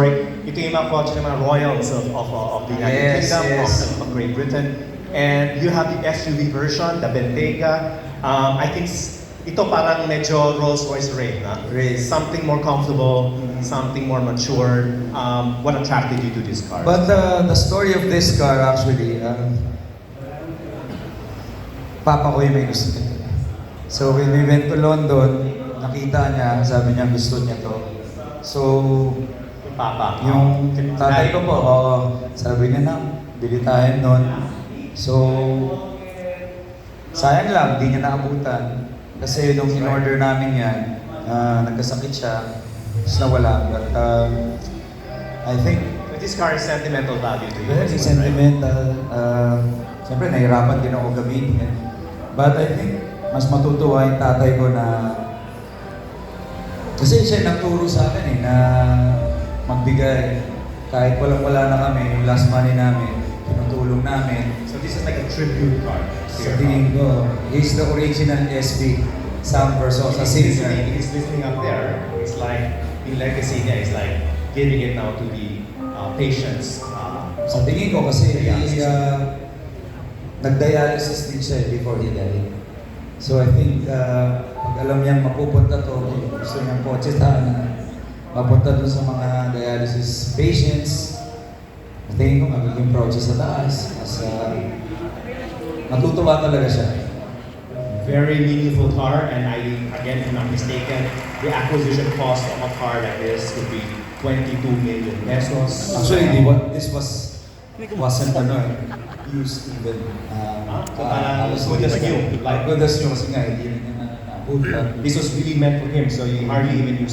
yung mga kotse ng mga royals of, of, of the United Yes, Kingdom, yes. Of, of Great Britain. And you have the SUV version, the Bentayga. Um, I think s- ito parang medyo Rolls-Royce Ray, na? Ray. Something more comfortable, something more mature. Um, what attracted you to this car? But the, the story of this car actually, um, Papa ko yung may gusto nito. So when we went to London, nakita niya, sabi niya gusto niya to. So Papa. yung um, tatay ko po, oo, sabi niya na, bili tayo nun. So sayang lang, di niya naabutan. Kasi nung in-order namin yan, ah, nagkasakit siya, tapos nawala. But um, I think But this car is sentimental value to you. Very well, right? sentimental. Uh, Siyempre, nahirapan din ako gamitin. But I think, mas matutuwa yung tatay ko na kasi siya nagturo sa akin eh, na magbigay. Kahit walang-wala na kami, yung last money namin, tinutulong namin. So this is like a tribute car. to Sa tingin ko, he's the original SB Sam Versosa singer. listening, he's listening up there. It's like, in legacy niya, it's like giving it now to the uh, patients. Uh, Sa tingin ko kasi, Yeah. he, uh, nag-dialysis din siya eh, before he died. So I think, uh, pag alam niyang mapupunta to, gusto niyang kotse na mapunta dun sa mga dialysis patients, tingin ko magiging proud siya sa taas. As, uh, matutuwa talaga siya. very meaningful car, and I, again, if I'm not mistaken, the acquisition cost of a car like this would be 22 million pesos. Actually, ba, this was, wasn't ano eh, used even. Uh, Ah, so parang halos good as new, like- good as new kasi nga, hindi na niya na- naabot. This was really meant for him, so you hardly even used